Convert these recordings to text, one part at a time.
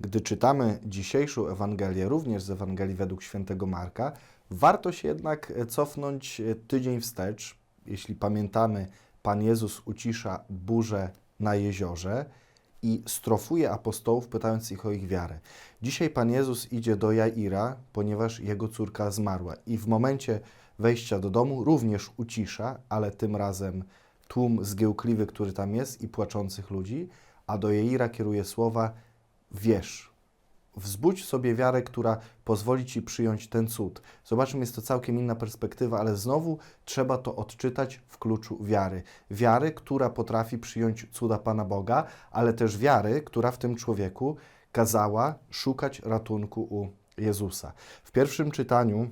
Gdy czytamy dzisiejszą Ewangelię, również z Ewangelii według świętego Marka, warto się jednak cofnąć tydzień wstecz. Jeśli pamiętamy, Pan Jezus ucisza burzę na jeziorze i strofuje apostołów, pytając ich o ich wiarę. Dzisiaj Pan Jezus idzie do Jaira, ponieważ jego córka zmarła i w momencie wejścia do domu również ucisza, ale tym razem tłum zgiełkliwy, który tam jest i płaczących ludzi, a do Jaira kieruje słowa wierz, wzbudź sobie wiarę, która pozwoli Ci przyjąć ten cud. Zobaczmy, jest to całkiem inna perspektywa, ale znowu trzeba to odczytać w kluczu wiary. Wiary, która potrafi przyjąć cuda Pana Boga, ale też wiary, która w tym człowieku kazała szukać ratunku u Jezusa. W pierwszym czytaniu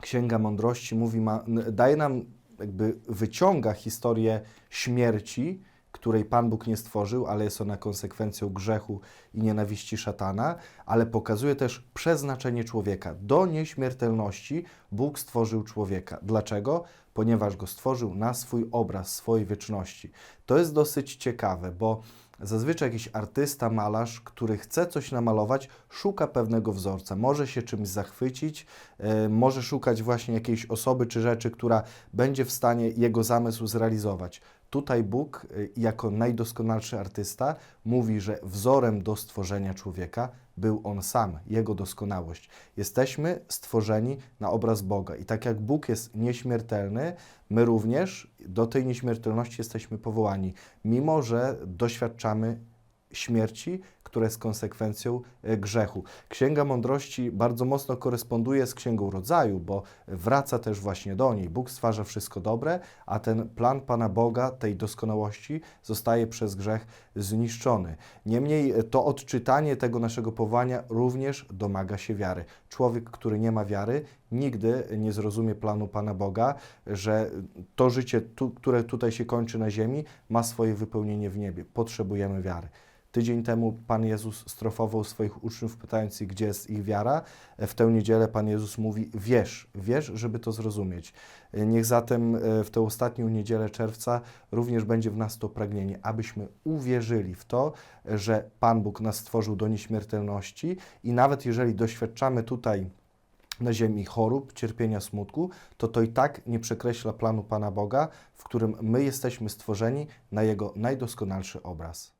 Księga Mądrości mówi, ma, daje nam, jakby wyciąga historię śmierci, której Pan Bóg nie stworzył, ale jest ona konsekwencją grzechu i nienawiści szatana, ale pokazuje też przeznaczenie człowieka. Do nieśmiertelności Bóg stworzył człowieka. Dlaczego? Ponieważ go stworzył na swój obraz, swojej wieczności. To jest dosyć ciekawe, bo Zazwyczaj jakiś artysta, malarz, który chce coś namalować, szuka pewnego wzorca, może się czymś zachwycić, yy, może szukać właśnie jakiejś osoby czy rzeczy, która będzie w stanie jego zamysł zrealizować. Tutaj Bóg, yy, jako najdoskonalszy artysta, mówi, że wzorem do stworzenia człowieka był on sam, jego doskonałość. Jesteśmy stworzeni na obraz Boga i tak jak Bóg jest nieśmiertelny, my również do tej nieśmiertelności jesteśmy powołani, mimo że doświadczamy śmierci, która jest konsekwencją e, grzechu. Księga Mądrości bardzo mocno koresponduje z Księgą Rodzaju, bo wraca też właśnie do niej. Bóg stwarza wszystko dobre, a ten plan Pana Boga, tej doskonałości, zostaje przez grzech zniszczony. Niemniej e, to odczytanie tego naszego powołania również domaga się wiary. Człowiek, który nie ma wiary, nigdy nie zrozumie planu Pana Boga, że to życie, tu, które tutaj się kończy na ziemi, ma swoje wypełnienie w niebie. Potrzebujemy wiary. Tydzień temu Pan Jezus strofował swoich uczniów, pytając ich, gdzie jest ich wiara. W tę niedzielę Pan Jezus mówi: Wierz, wierz, żeby to zrozumieć. Niech zatem w tę ostatnią niedzielę czerwca również będzie w nas to pragnienie, abyśmy uwierzyli w to, że Pan Bóg nas stworzył do nieśmiertelności i nawet jeżeli doświadczamy tutaj, na ziemi chorób, cierpienia, smutku, to to i tak nie przekreśla planu Pana Boga, w którym my jesteśmy stworzeni na Jego najdoskonalszy obraz.